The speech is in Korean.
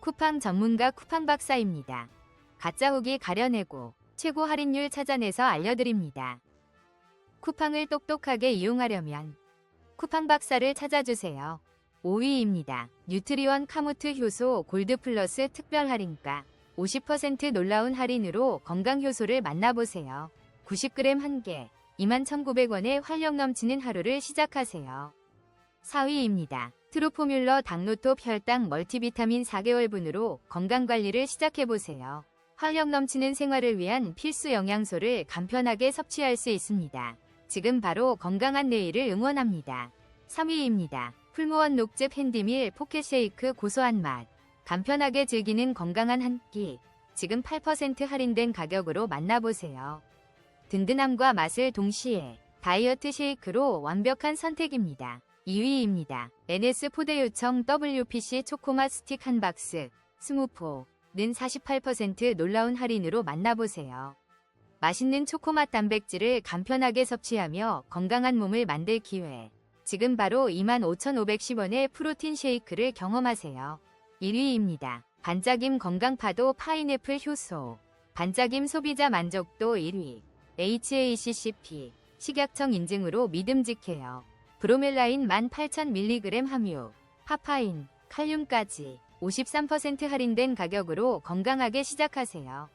쿠팡 전문가 쿠팡 박사입니다. 가짜 후기 가려내고 최고 할인율 찾아내서 알려드립니다. 쿠팡을 똑똑하게 이용하려면 쿠팡 박사를 찾아주세요. 5위입니다. 뉴트리원 카무트 효소 골드 플러스 특별 할인가 50% 놀라운 할인으로 건강 효소를 만나보세요. 90g 1개 21,900원에 활력 넘치는 하루를 시작하세요. 4위입니다. 트루포뮬러 당노톱 혈당 멀티비타민 4개월분으로 건강관리를 시작해보세요. 활력 넘치는 생활을 위한 필수 영양소를 간편하게 섭취할 수 있습니다. 지금 바로 건강한 내일을 응원합니다. 3위입니다. 풀무원 녹즙 핸디밀 포켓 쉐이크 고소한 맛. 간편하게 즐기는 건강한 한 끼. 지금 8% 할인된 가격으로 만나보세요. 든든함과 맛을 동시에 다이어트 쉐이크로 완벽한 선택입니다. 2위입니다. NS 포대 요청 WPC 초코맛 스틱 한 박스, 스무포는 48% 놀라운 할인으로 만나보세요. 맛있는 초코맛 단백질을 간편하게 섭취하며 건강한 몸을 만들 기회. 지금 바로 25,510원의 프로틴 쉐이크를 경험하세요. 1위입니다. 반짝임 건강파도 파인애플 효소. 반짝임 소비자 만족도 1위. HACCP. 식약청 인증으로 믿음직해요. 브로멜라인 18,000mg 함유. 파파인, 칼륨까지 53% 할인된 가격으로 건강하게 시작하세요.